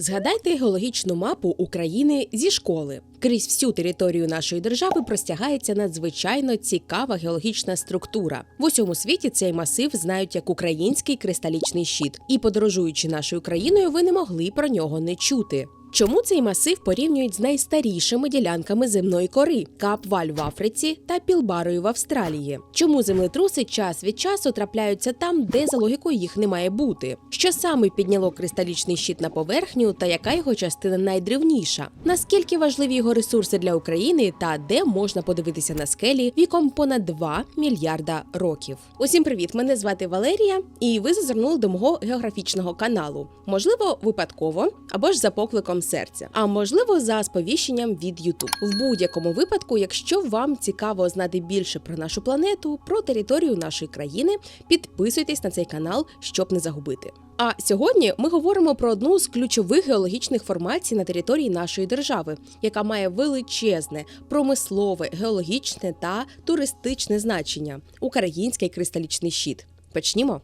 Згадайте геологічну мапу України зі школи. Крізь всю територію нашої держави простягається надзвичайно цікава геологічна структура. В усьому світі цей масив знають як український кристалічний щит, і подорожуючи нашою країною, ви не могли про нього не чути. Чому цей масив порівнюють з найстарішими ділянками земної кори Кап-Валь в Африці та Пілбарою в Австралії? Чому землетруси час від часу трапляються там, де за логікою їх не має бути? Що саме підняло кристалічний щит на поверхню, та яка його частина найдревніша? Наскільки важливі його ресурси для України та де можна подивитися на скелі віком понад 2 мільярда років? Усім привіт! Мене звати Валерія, і ви зазирнули до мого географічного каналу. Можливо, випадково або ж за покликом серця, а можливо, за сповіщенням від YouTube. В будь-якому випадку, якщо вам цікаво знати більше про нашу планету, про територію нашої країни, підписуйтесь на цей канал, щоб не загубити. А сьогодні ми говоримо про одну з ключових геологічних формацій на території нашої держави, яка має величезне промислове, геологічне та туристичне значення український кристалічний щит. Почнімо.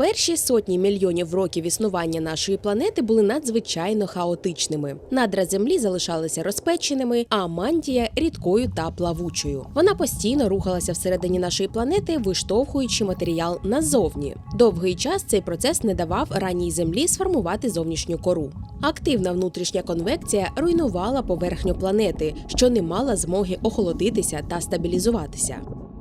Перші сотні мільйонів років існування нашої планети були надзвичайно хаотичними. Надра землі залишалися розпеченими, а мантія рідкою та плавучою. Вона постійно рухалася всередині нашої планети, виштовхуючи матеріал назовні. Довгий час цей процес не давав ранній землі сформувати зовнішню кору. Активна внутрішня конвекція руйнувала поверхню планети, що не мала змоги охолодитися та стабілізуватися.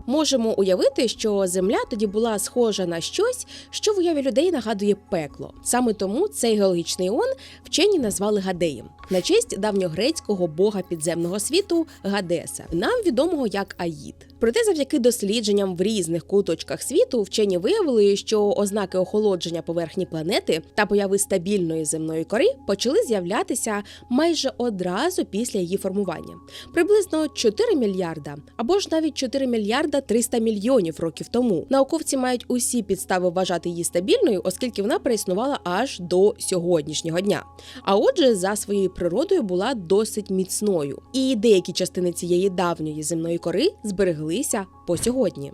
Можемо уявити, що земля тоді була схожа на щось, що в уяві людей нагадує пекло. Саме тому цей геологічний іон вчені назвали Гадеєм на честь давньогрецького бога підземного світу Гадеса, нам відомого як Аїд. Проте, завдяки дослідженням в різних куточках світу, вчені виявили, що ознаки охолодження поверхні планети та появи стабільної земної кори почали з'являтися майже одразу після її формування, приблизно 4 мільярда або ж навіть 4 мільярда 300 мільйонів років тому. Науковці мають усі підстави вважати її стабільною, оскільки вона переіснувала аж до сьогоднішнього дня. А отже, за своєю природою була досить міцною, і деякі частини цієї давньої земної кори збереглися по сьогодні.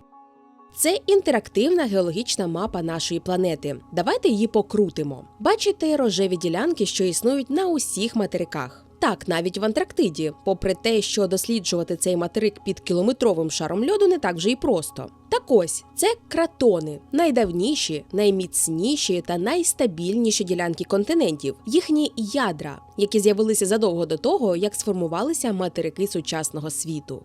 Це інтерактивна геологічна мапа нашої планети. Давайте її покрутимо. Бачите рожеві ділянки, що існують на усіх материках. Так, навіть в Антарктиді, попри те, що досліджувати цей материк під кілометровим шаром льоду не так вже й просто. Так ось це кратони, найдавніші, найміцніші та найстабільніші ділянки континентів, їхні ядра, які з'явилися задовго до того, як сформувалися материки сучасного світу.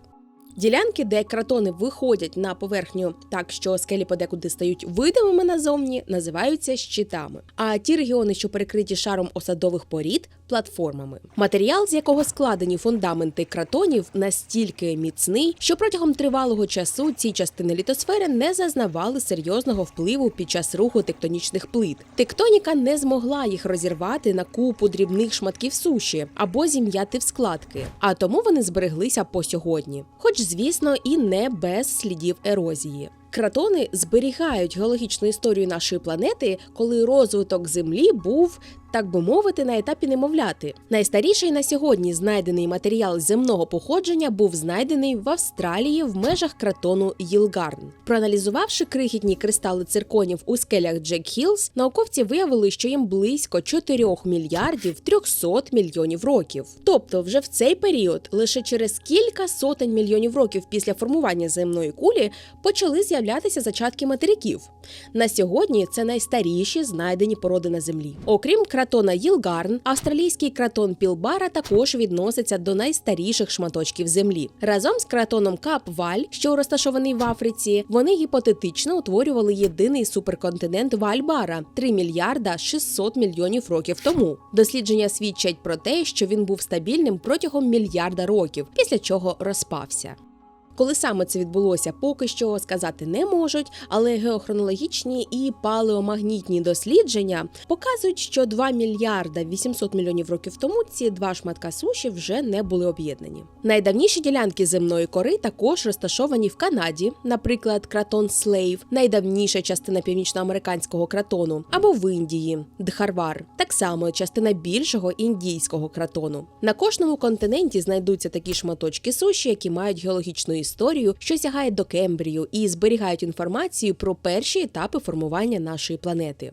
Ділянки, де кратони виходять на поверхню так, що скелі подекуди стають видимими назовні, називаються щитами. А ті регіони, що перекриті шаром осадових порід, платформами. Матеріал, з якого складені фундаменти кратонів, настільки міцний, що протягом тривалого часу ці частини літосфери не зазнавали серйозного впливу під час руху тектонічних плит. Тектоніка не змогла їх розірвати на купу дрібних шматків суші або зім'яти в складки, а тому вони збереглися по сьогодні. Хоч, звісно, і не без слідів ерозії. Кратони зберігають геологічну історію нашої планети, коли розвиток Землі був так би мовити, на етапі немовляти. Найстаріший на сьогодні знайдений матеріал земного походження був знайдений в Австралії в межах кратону Їлгарн. Проаналізувавши крихітні кристали цирконів у скелях Джек Хілс, науковці виявили, що їм близько 4 мільярдів 300 мільйонів років. Тобто, вже в цей період, лише через кілька сотень мільйонів років після формування земної кулі, почали з'являтися зачатки материків. На сьогодні це найстаріші знайдені породи на землі. Окрім кратона Їлгарн, австралійський кратон Пілбара також відноситься до найстаріших шматочків землі. Разом з кратоном Кап-Валь, що розташований в Африці, вони гіпотетично утворювали єдиний суперконтинент Вальбара 3 мільярда 600 мільйонів років тому. Дослідження свідчать про те, що він був стабільним протягом мільярда років, після чого розпався. Коли саме це відбулося, поки що сказати не можуть, але геохронологічні і палеомагнітні дослідження показують, що 2 мільярда 800 мільйонів років тому ці два шматка суші вже не були об'єднані. Найдавніші ділянки земної кори також розташовані в Канаді, наприклад, кратон Слейв, найдавніша частина північноамериканського кратону, або в Індії Дхарвар, так само частина більшого індійського кратону. На кожному континенті знайдуться такі шматочки суші, які мають геологічну історію, що сягає до Кембрію, і зберігають інформацію про перші етапи формування нашої планети.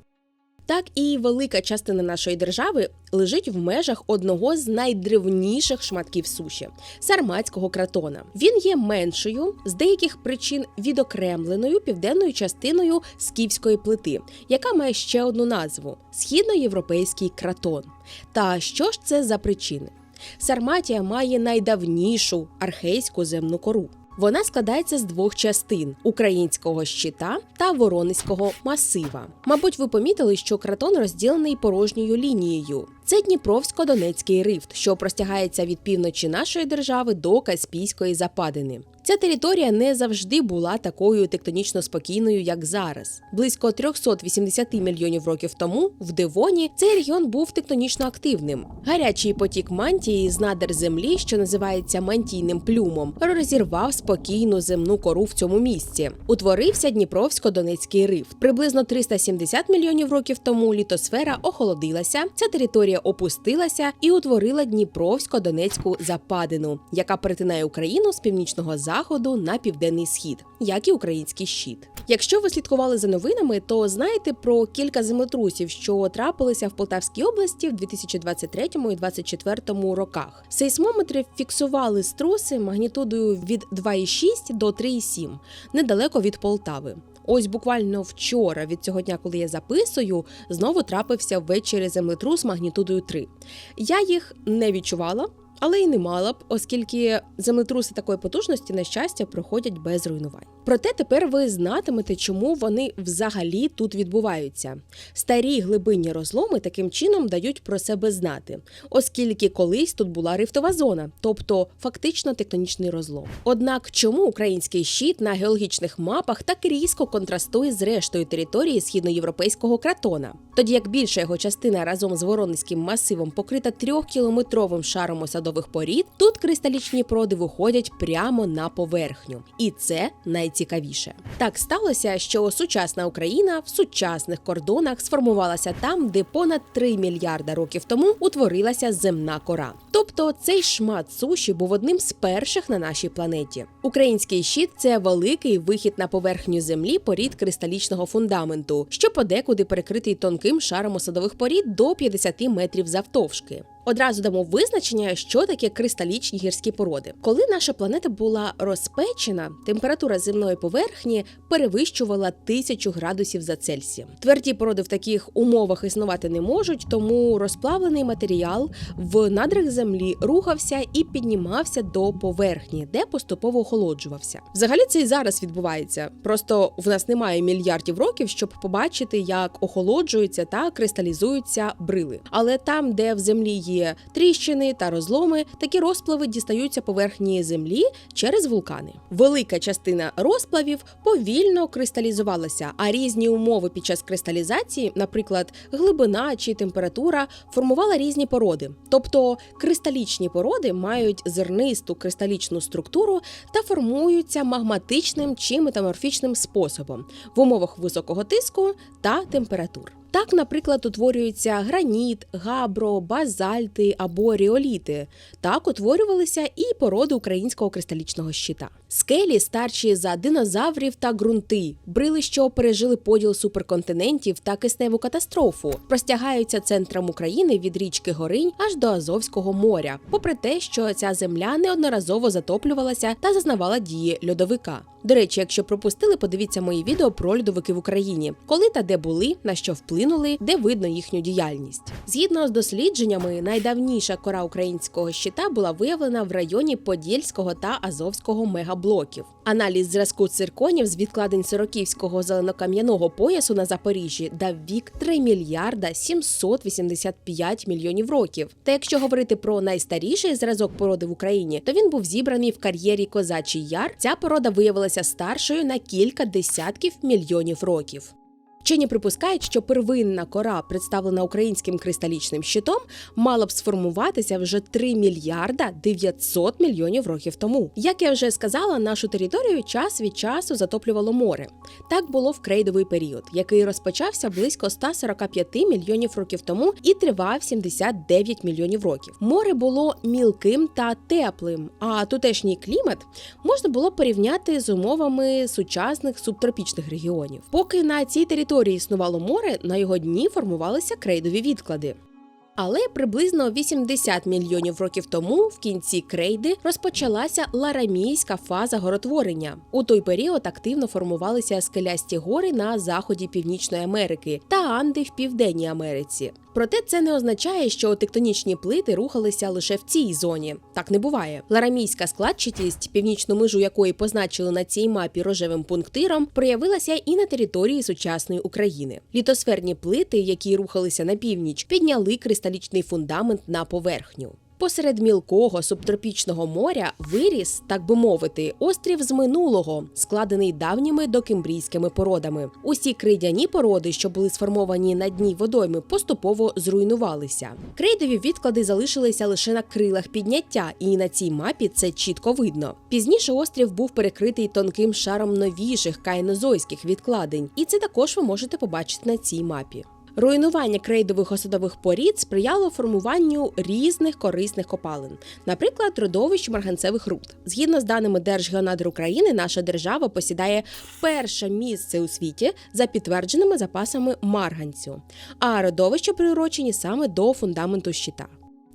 Так і велика частина нашої держави лежить в межах одного з найдревніших шматків суші сарматського кратона. Він є меншою з деяких причин відокремленою південною частиною скіфської плити, яка має ще одну назву східноєвропейський кратон. Та що ж це за причини? Сарматія має найдавнішу архейську земну кору. Вона складається з двох частин українського щита та воронезького масива. Мабуть, ви помітили, що кратон розділений порожньою лінією. Це Дніпровсько-Донецький рифт, що простягається від півночі нашої держави до Каспійської западини. Ця територія не завжди була такою тектонічно спокійною, як зараз. Близько 380 мільйонів років тому в Девоні цей регіон був тектонічно активним. Гарячий потік мантії з надр землі, що називається мантійним плюмом, розірвав спокійну земну кору в цьому місці. Утворився Дніпровсько-Донецький рифт. Приблизно 370 мільйонів років тому літосфера охолодилася. Ця територія опустилася і утворила Дніпровсько-Донецьку западину, яка перетинає Україну з північного заходу на південний схід, як і український щит. Якщо ви слідкували за новинами, то знаєте про кілька землетрусів, що трапилися в Полтавській області в 2023 і 2024 роках. Сейсмометри фіксували струси магнітудою від 2,6 до 3,7 недалеко від Полтави. Ось буквально вчора, від цього дня, коли я записую, знову трапився ввечері землетрус магнітудою 3. Я їх не відчувала. Але й не мала б, оскільки землетруси такої потужності, на щастя, проходять без руйнувань. Проте тепер ви знатимете, чому вони взагалі тут відбуваються. Старі глибинні розломи таким чином дають про себе знати, оскільки колись тут була рифтова зона, тобто фактично тектонічний розлом. Однак, чому український щит на геологічних мапах так різко контрастує з рештою території східноєвропейського кратона, тоді як більша його частина разом з Воронезьким масивом покрита трьохкілометровим шаром осадових порід, тут кристалічні породи виходять прямо на поверхню, і це найцікавіше. Так сталося, що сучасна Україна в сучасних кордонах сформувалася там, де понад 3 мільярда років тому утворилася земна кора. Тобто цей шмат суші був одним з перших на нашій планеті. Український щит це великий вихід на поверхню землі порід кристалічного фундаменту, що подекуди перекритий тонким шаром осадових порід до 50 метрів завтовшки. Одразу дамо визначення, що таке кристалічні гірські породи. Коли наша планета була розпечена, температура земної поверхні перевищувала тисячу градусів за Цельсієм. Тверді породи в таких умовах існувати не можуть, тому розплавлений матеріал в надрах землі рухався і піднімався до поверхні, де поступово охолоджувався. Взагалі це і зараз відбувається. Просто в нас немає мільярдів років, щоб побачити, як охолоджуються та кристалізуються брили. Але там, де в землі є тріщини та розломи, такі розпливи дістаються поверхні землі через вулкани. Велика частина розплавів повільно кристалізувалася, а різні умови під час кристалізації, наприклад, глибина чи температура, формувала різні породи. Тобто кристалічні породи мають зернисту кристалічну структуру та формуються магматичним чи метаморфічним способом в умовах високого тиску та температур. Так, наприклад, утворюються граніт, габро, базальти або ріоліти. Так утворювалися і породи українського кристалічного щита. Скелі старші за динозаврів та ґрунти, брили, що пережили поділ суперконтинентів та кисневу катастрофу, простягаються центром України від річки Горинь аж до Азовського моря, попри те, що ця земля неодноразово затоплювалася та зазнавала дії льодовика. До речі, якщо пропустили, подивіться мої відео про льодовики в Україні, коли та де були, на що вплинули, де видно їхню діяльність. Згідно з дослідженнями, найдавніша кора українського щита була виявлена в районі Подільського та Азовського мегаблоків. Аналіз зразку цирконів з відкладень Сороківського зеленокам'яного поясу на Запоріжжі дав вік 3 мільярда 785 мільйонів років. Та якщо говорити про найстаріший зразок породи в Україні, то він був зібраний в кар'єрі Козачий Яр. Ця порода виявилася старшою на кілька десятків мільйонів років. Вчені припускають, що первинна кора, представлена українським кристалічним щитом, мала б сформуватися вже 3 мільярда 900 мільйонів років тому. Як я вже сказала, нашу територію час від часу затоплювало море. Так було в крейдовий період, який розпочався близько 145 мільйонів років тому і тривав 79 мільйонів років. Море було мілким та теплим, а тутешній клімат можна було порівняти з умовами сучасних субтропічних регіонів. Поки на цій території території існувало море, на його дні формувалися крейдові відклади. Але приблизно 80 мільйонів років тому, в кінці крейди, розпочалася ларамійська фаза горотворення. У той період активно формувалися скелясті гори на заході Північної Америки та Анди в Південній Америці. Проте це не означає, що тектонічні плити рухалися лише в цій зоні. Так не буває. Ларамійська складчатість, північну межу якої позначили на цій мапі рожевим пунктиром, проявилася і на території сучасної України. Літосферні плити, які рухалися на північ, підняли кристалічний фундамент на поверхню. Посеред мілкого субтропічного моря виріс, так би мовити, острів з минулого, складений давніми докембрійськими породами. Усі крейдяні породи, що були сформовані на дні водойми, поступово зруйнувалися. Крейдові відклади залишилися лише на крилах підняття, і на цій мапі це чітко видно. Пізніше острів був перекритий тонким шаром новіших кайнозойських відкладень, і це також ви можете побачити на цій мапі. Руйнування крейдових осадових порід сприяло формуванню різних корисних копалин, наприклад, родовищ марганцевих руд. Згідно з даними Держгеонадр України, наша держава посідає перше місце у світі за підтвердженими запасами марганцю, а родовища приурочені саме до фундаменту щита.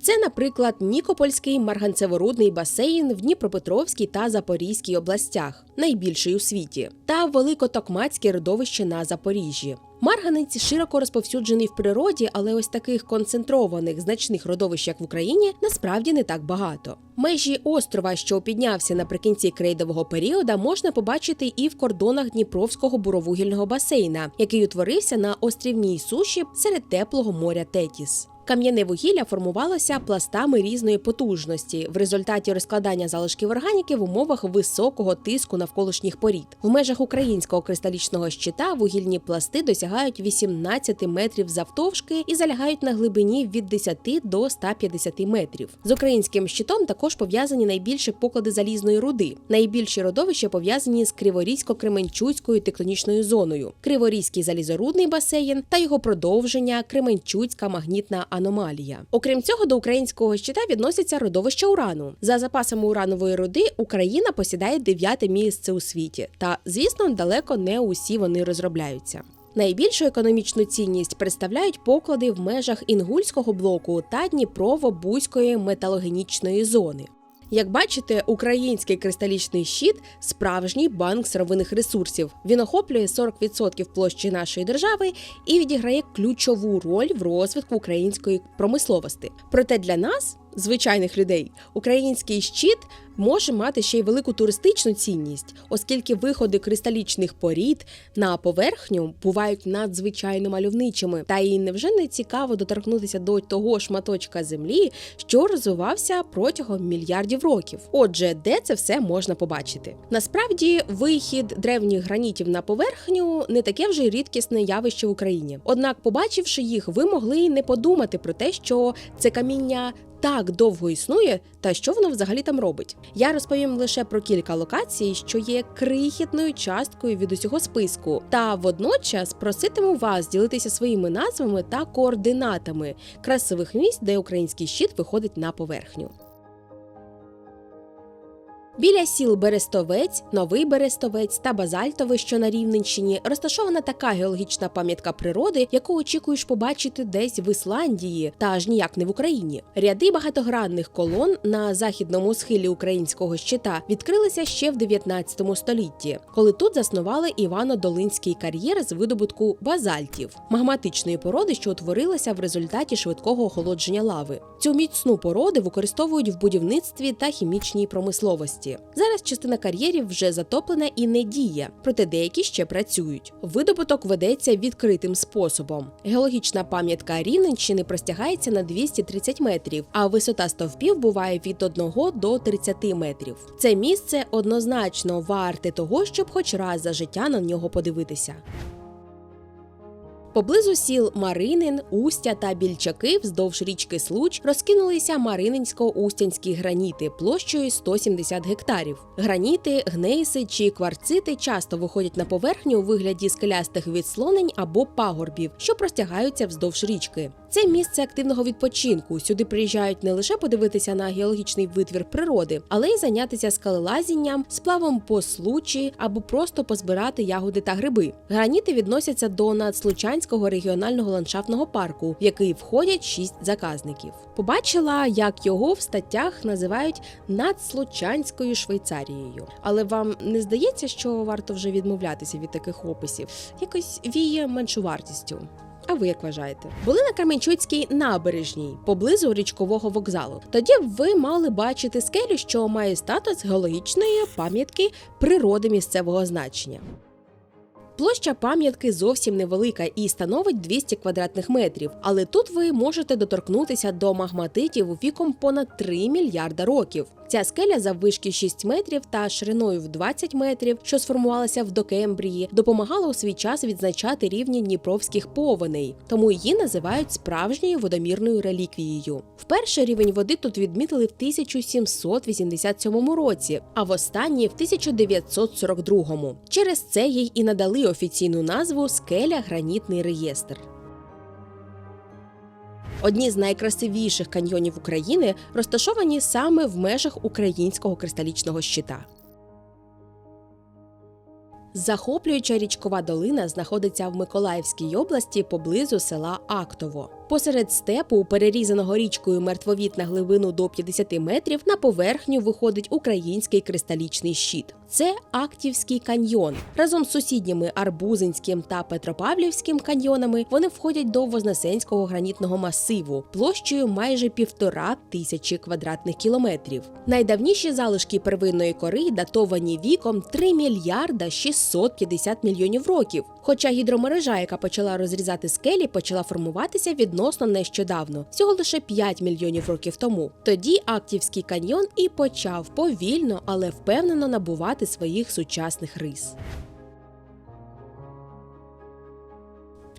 Це, наприклад, Нікопольський марганцеворудний басейн в Дніпропетровській та Запорізькій областях, найбільший у світі, та Великотокмацьке родовище на Запоріжжі. Марганець широко розповсюджений в природі, але ось таких концентрованих значних родовищ, як в Україні, насправді не так багато. Межі острова, що піднявся наприкінці крейдового періоду, можна побачити і в кордонах Дніпровського буровугільного басейна, який утворився на острівній суші серед теплого моря Тетіс. Кам'яне вугілля формувалося пластами різної потужності в результаті розкладання залишків органіки в умовах високого тиску навколишніх порід. В межах українського кристалічного щита вугільні пласти досягають 18 метрів завтовшки і залягають на глибині від 10 до 150 метрів. З українським щитом також пов'язані найбільші поклади залізної руди. Найбільші родовища пов'язані з Криворізько-Кременчуцькою тектонічною зоною, Криворізький залізорудний басейн та його продовження Кременчуцька магнітна аномалія. Окрім цього, до українського щита відносяться родовища урану. За запасами уранової руди Україна посідає дев'яте місце у світі, та звісно, далеко не усі вони розробляються. Найбільшу економічну цінність представляють поклади в межах Інгульського блоку та Дніпрово-Бузької металогенічної зони. Як бачите, український кристалічний щит справжній банк сировинних ресурсів. Він охоплює 40% площі нашої держави і відіграє ключову роль в розвитку української промисловості. Проте для нас, звичайних людей, український щит може мати ще й велику туристичну цінність, оскільки виходи кристалічних порід на поверхню бувають надзвичайно мальовничими. Та і невже не цікаво доторкнутися до того шматочка землі, що розвивався протягом мільярдів років. Отже, де це все можна побачити? Насправді, вихід древніх гранітів на поверхню не таке вже й рідкісне явище в Україні. Однак, побачивши їх, ви могли не подумати про те, що це каміння так довго існує, та що воно взагалі там робить. Я розповім лише про кілька локацій, що є крихітною часткою від усього списку, та водночас проситиму вас ділитися своїми назвами та координатами красивих місць, де український щит виходить на поверхню. Біля сіл Берестовець, Новий Берестовець та Базальтове, що на Рівненщині, розташована така геологічна пам'ятка природи, яку очікуєш побачити десь в Ісландії, та аж ніяк не в Україні. Ряди багатогранних колон на західному схилі українського щита відкрилися ще в 19 столітті, коли тут заснували Івано-Долинський кар'єр з видобутку базальтів, магматичної породи, що утворилася в результаті швидкого охолодження лави. Цю міцну породи використовують в будівництві та хімічній промисловості. Зараз частина кар'єрів вже затоплена і не діє, проте деякі ще працюють. Видобуток ведеться відкритим способом. Геологічна пам'ятка Рівненщини простягається на 230 метрів, а висота стовпів буває від 1 до 30 метрів. Це місце однозначно варте того, щоб хоч раз за життя на нього подивитися. Поблизу сіл Маринин, Устя та Більчаки вздовж річки Случ розкинулися Марининсько-Устянські граніти площею 170 гектарів. Граніти, гнейси чи кварцити часто виходять на поверхню у вигляді скелястих відслонень або пагорбів, що простягаються вздовж річки. Це місце активного відпочинку. Сюди приїжджають не лише подивитися на геологічний витвір природи, але й зайнятися скалелазінням, сплавом по случі або просто позбирати ягоди та гриби. Граніти відносяться до надслучанського регіонального ландшафтного парку, в який входять шість заказників. Побачила, як його в статтях називають надслучанською Швейцарією. Але вам не здається, що варто вже відмовлятися від таких описів? Якось віє меншовартістю. А ви як вважаєте? Були на Кременчуцькій набережній поблизу річкового вокзалу. Тоді ви мали бачити скелю, що має статус геологічної пам'ятки природи місцевого значення. Площа пам'ятки зовсім невелика і становить 200 квадратних метрів, але тут ви можете доторкнутися до магматитів віком понад 3 мільярда років. Ця скеля заввишки 6 метрів та шириною в 20 метрів, що сформувалася в докембрії, допомагала у свій час відзначати рівні дніпровських повеней, тому її називають справжньою водомірною реліквією. Вперше рівень води тут відмітили в 1787 році, а в останній в 1942. Через це їй і надали офіційну назву скеля гранітний реєстр. Одні з найкрасивіших каньйонів України розташовані саме в межах українського кристалічного щита. Захоплююча річкова долина знаходиться в Миколаївській області поблизу села Актово. Посеред степу, перерізаного річкою мертвовіт на глибину до 50 метрів, на поверхню виходить український кристалічний щит. Це Актівський каньйон. Разом з сусідніми Арбузинським та Петропавлівським каньйонами вони входять до Вознесенського гранітного масиву площею майже півтора тисячі квадратних кілометрів. Найдавніші залишки первинної кори датовані віком 3 мільярда 650 мільйонів років. Хоча гідромережа, яка почала розрізати скелі, почала формуватися відносно нещодавно, всього лише 5 мільйонів років тому. Тоді Актівський каньйон і почав повільно, але впевнено набувати своїх сучасних рис.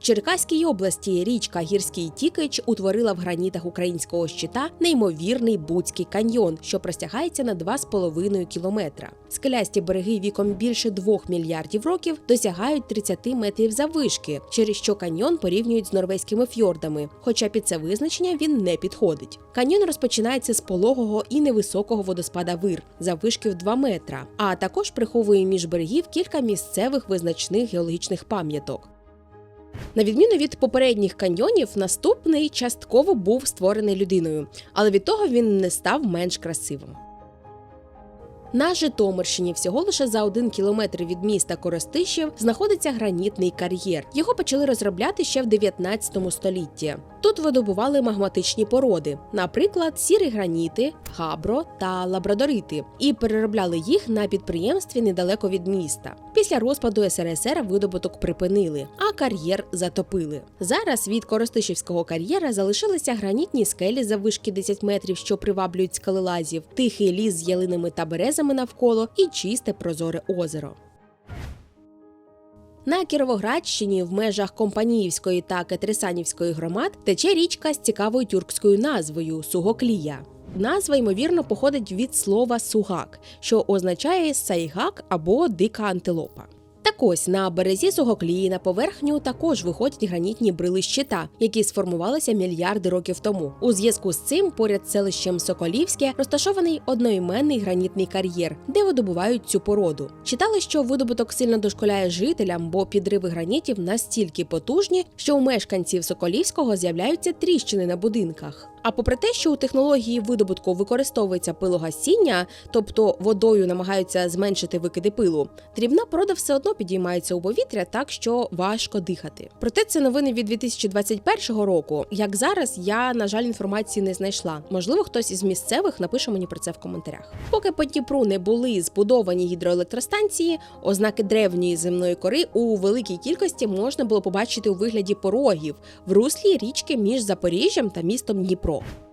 Черкаській області річка Гірський Тікич утворила в гранітах українського щита неймовірний Буцький каньйон, що простягається на 2,5 кілометра. Скелясті береги віком більше 2 мільярдів років досягають 30 метрів заввишки, через що каньйон порівнюють з норвезькими фьордами, хоча під це визначення він не підходить. Каньйон розпочинається з пологого і невисокого водоспада вир заввишки в 2 метра, а також приховує між берегів кілька місцевих визначних геологічних пам'яток. На відміну від попередніх каньйонів, наступний частково був створений людиною, але від того він не став менш красивим. На Житомирщині всього лише за один кілометр від міста Коростишів знаходиться гранітний кар'єр. Його почали розробляти ще в 19 столітті. Тут видобували магматичні породи, наприклад, сірі граніти, габро та лабрадорити, і переробляли їх на підприємстві недалеко від міста. Після розпаду СРСР видобуток припинили, а кар'єр затопили. Зараз від Коростишівського кар'єра залишилися гранітні скелі заввишки 10 метрів, що приваблюють скалелазів, тихий ліс з ялинами та березами навколо і чисте прозоре озеро. На Кіровоградщині в межах Компаніївської та Кетрисанівської громад тече річка з цікавою тюркською назвою Сугоклія. Назва ймовірно походить від слова сугак, що означає сайгак або дика антилопа. Так ось на березі Сугоклії на поверхню також виходять гранітні брили щита, які сформувалися мільярди років тому. У зв'язку з цим поряд селищем Соколівське розташований одноіменний гранітний кар'єр, де видобувають цю породу. Читали, що видобуток сильно дошколяє жителям, бо підриви гранітів настільки потужні, що у мешканців Соколівського з'являються тріщини на будинках. А попри те, що у технології видобутку використовується пилогасіння, тобто водою намагаються зменшити викиди пилу, дрібна порода все одно підіймається у повітря так, що важко дихати. Проте це новини від 2021 року. Як зараз, я на жаль інформації не знайшла. Можливо, хтось із місцевих напише мені про це в коментарях. Поки по Дніпру не були збудовані гідроелектростанції, ознаки древньої земної кори у великій кількості можна було побачити у вигляді порогів в руслі річки між Запоріжжям та містом Дніпро. ろ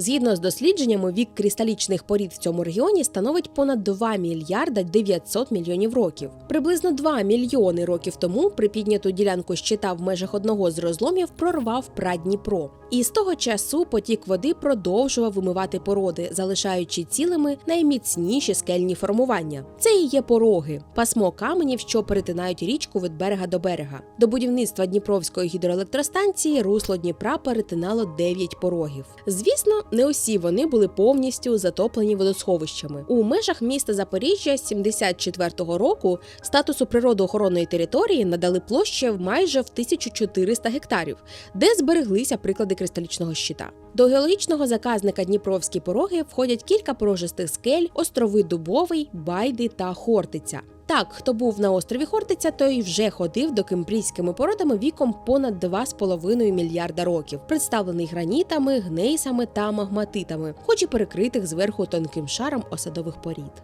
Згідно з дослідженнями, вік кристалічних порід в цьому регіоні становить понад 2 мільярда 900 мільйонів років. Приблизно 2 мільйони років тому припідняту ділянку щита в межах одного з розломів прорвав Прадніпро. І з того часу потік води продовжував вимивати породи, залишаючи цілими найміцніші скельні формування. Це і є пороги, пасмо каменів, що перетинають річку від берега до берега. До будівництва Дніпровської гідроелектростанції русло Дніпра перетинало 9 порогів. Звісно, не усі вони були повністю затоплені водосховищами. У межах міста Запоріжжя з 74-го року статусу природоохоронної території надали площі в майже в 1400 гектарів, де збереглися приклади кристалічного щита. До геологічного заказника Дніпровські пороги входять кілька порожистих скель, острови Дубовий, Байди та Хортиця. Так, хто був на острові Хортиця, той вже ходив до кембрійськими породами віком понад 2,5 мільярда років, представлений гранітами, гнейсами та магматитами, хоч і перекритих зверху тонким шаром осадових порід.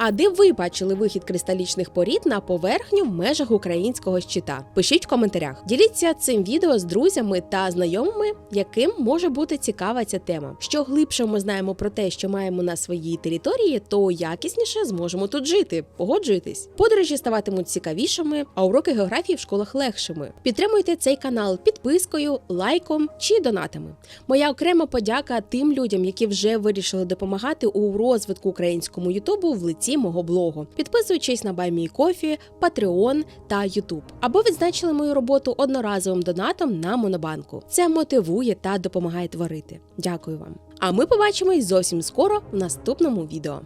А де ви бачили вихід кристалічних порід на поверхню в межах українського щита? Пишіть в коментарях. Діліться цим відео з друзями та знайомими, яким може бути цікава ця тема. Що глибше ми знаємо про те, що маємо на своїй території, то якісніше зможемо тут жити. Погоджуєтесь? Подорожі ставатимуть цікавішими, а уроки географії в школах легшими. Підтримуйте цей канал підпискою, лайком чи донатами. Моя окрема подяка тим людям, які вже вирішили допомагати у розвитку українському Ютубу в лиці мого блогу, підписуючись на Баймій Кофі, Patreon та Ютуб, або відзначили мою роботу одноразовим донатом на Монобанку. Це мотивує та допомагає творити. Дякую вам. А ми побачимось зовсім скоро в наступному відео.